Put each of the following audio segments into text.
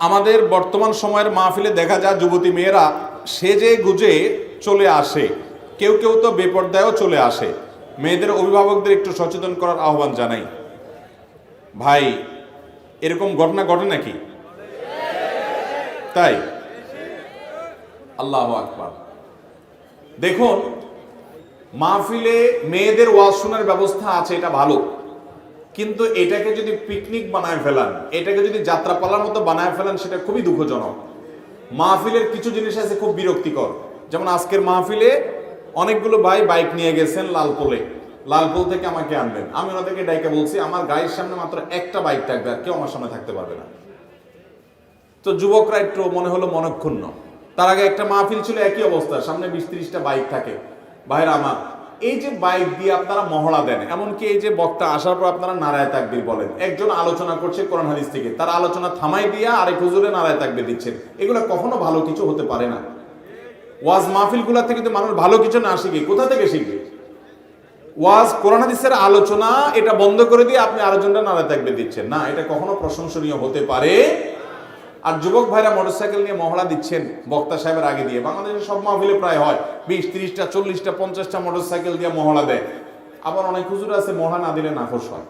আমাদের বর্তমান সময়ের মাহফিলে দেখা যায়, যুবতী মেয়েরা সেজে গুজে চলে আসে। কেউ কেউ তো বেপর্দায়ও চলে আসে। মেয়েদের অভিভাবকদের একটু সচেতন করার আহ্বান জানাই। ভাই, এরকম ঘটনা ঘটে নাকি? তাই? আল্লাহ আকবার। দেখুন, মাহফিলে মেয়েদের ওয়াজ শোনার ব্যবস্থা আছে, এটা ভালো। কিন্তু এটাকে যদি পিকনিক বানায় ফেলান, এটাকে যদি যাত্রাপালার মতো বানায় ফেলান, সেটা খুবই দুঃখজনক। মাহফিলের কিছু জিনিস আছে খুব বিরক্তিকর। যেমন আজকের মাহফিলে অনেকগুলো ভাই বাইক নিয়ে গেছেন লালপোলে। লালপোল থেকে আমাকে আনবেন আমি ওনাদেরকে ডাইকে বলছি, আমার গাড়ির সামনে মাত্র একটা বাইক থাকবে আর কেউ আমার সামনে থাকতে পারবে না। তো যুবকরা একটু মনে হলো মনক্ষুণ্ণ। তার আগে একটা মাহফিল ছিল একই অবস্থা, সামনে বিশ ত্রিশটা বাইক থাকে। ভাইরা আমার এই যে বাইক দিয়ে আপনারা মহড়া দেন, এমনকি এই যে বক্তা আসার পর আপনারা নারায় তাকবির বলেন, একজন আলোচনা করছে কোরআন হাদিস থেকে, তার আলোচনা থামাই দিয়া আরেক হুজুরে নারায় তাকবির দিচ্ছেন, এগুলো কখনো ভালো কিছু হতে পারে না। ওয়াজ মাহফিলগুলা থেকে তো মানুষ ভালো কিছু না শিখে, কোথা থেকে শিখবে? ওয়াজ কোরআন হাদিসের আলোচনা, এটা বন্ধ করে দিয়ে আপনি আলোচনাটা নারায় তাকবির দিচ্ছেন। না, এটা কখনো প্রশংসনীয় হতে পারে আর যুবক ভাইরা মোটরসাইকেল নিয়ে মহড়া দিচ্ছেন বক্তা সাহেবের আগে দিয়ে। বাংলাদেশের সব মাহফিলে প্রায় হয়। বিশ, তিরিশটা, চল্লিশটা, পঞ্চাশটা মোটরসাইকেল দিয়ে মহড়া দেয়। আবার অনেক হুজুর আছে, মহড়া না দিলে নাখোশ হয়।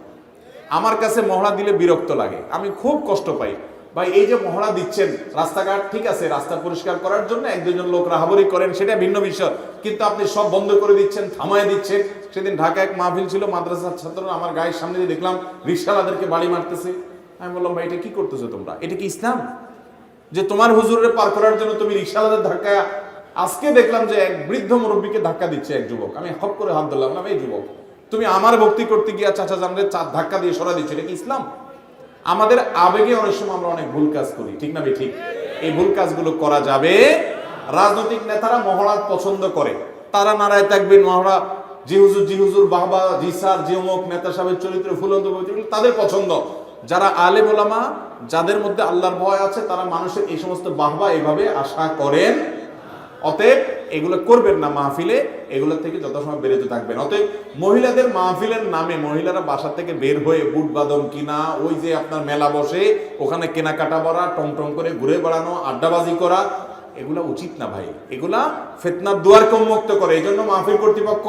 আমার কাছে মহড়া দিলে বিরক্ত লাগে। আমি খুব কষ্ট পাই। ভাই, এই যে মহড়া দিচ্ছেন, রাস্তাঘাট ঠিক আছে, রাস্তা পরিষ্কার করার জন্য এক দুজন লোক রাহাবরি করেন, সেটা ভিন্ন বিষয়। কিন্তু আপনি সব বন্ধ করে দিচ্ছেন, থামায় দিচ্ছেন। সেদিন ঢাকা এক মাহফিল ছিল, মাদ্রাসার ছাত্র আমার গায়ের সামনে দিয়ে দেখলাম, রিক্সাওয়ালাদেরকে বাড়ি মারতেছে। আমি বললাম, ভাই, এটা কি করতেছো তোমরা? এটা কি ইসলাম? যে তোমার হুজুরের পার করার জন্য তুমি রিক্সাওয়ালাদের ধাক্কা আজকে দেখলাম যে এক বৃদ্ধ মুরব্বীকে ধাক্কা দিচ্ছে এক যুবক। আমি হপ করে হাত ধরলাম, না এই যুবক, তুমি আমার ভক্তি করতে গিয়া চাচা জানরে চার ধাক্কা দিয়ে সরা দিচ্ছ, এটা কি ইসলাম? আমাদের আবেগে অনেক সময় আমরা অনেক ভুল কাজ করি, ঠিক না ঠিক। এই ভুল কাজগুলো করা যাবে। রাজনৈতিক নেতারা মহড়া পছন্দ করে। তারা নারায় থাকবেন মহড়া, জি হুজুর জি হুজুর বাবা জি স্যার, জি অমুক, নেতা সাহেবের চরিত্র, ফুলন্ত তাদের পছন্দ। যারা আলেম ওলামা, যাদের মধ্যে আল্লাহর ভয় আছে, তারা মানুষের এই সমস্ত বাহবা এভাবে আশা করেন। অতএব এগুলো করবেন না মাহফিলে, এগুলো থেকে যথাসময় বেরোতে থাকবেন। অতএব মহিলাদের মাহফিলের নামে মহিলারা বাসা থেকে বের হয়ে বুট বাদম কিনা, ওই যে আপনার মেলা বসে, ওখানে কেনাকাটা করা টং টং করে ঘুরে বেড়ানো, আড্ডাবাজি করা, এগুলা উচিত না ভাই। এগুলা ফেতনার দুয়ারকে উন্মুক্ত করে। এই জন্য মাহফিল কর্তৃপক্ষ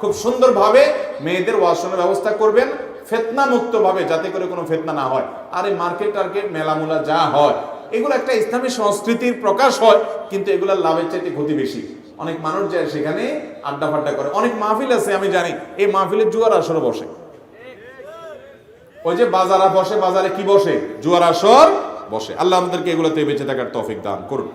খুব সুন্দরভাবে মেয়েদের ওয়াশনের ব্যবস্থা করবেন। ফেতনা মুক্ত ভাবে যাতে করে কোনো ফেতনা না হয়। আর এই মার্কেট টার্কেট, মেলামুলা যা হয়, এগুলো একটা ইসলামী সংস্কৃতির প্রকাশ হয়, কিন্তু এগুলোর লাভের চাইতে ক্ষতি বেশি। অনেক মানুষ যায় সেখানে আড্ডা ফাড্ডা করে। অনেক মাহফিল আছে, আমি জানি, এই মাহফিলের জুয়ার আসর বসে। ওই যে বাজারা বসে, বাজারে কি বসে? জুয়ার আসর বসে। আল্লাহ আমাদেরকে এগুলোতে বেঁচে থাকার তফিক দান করুন।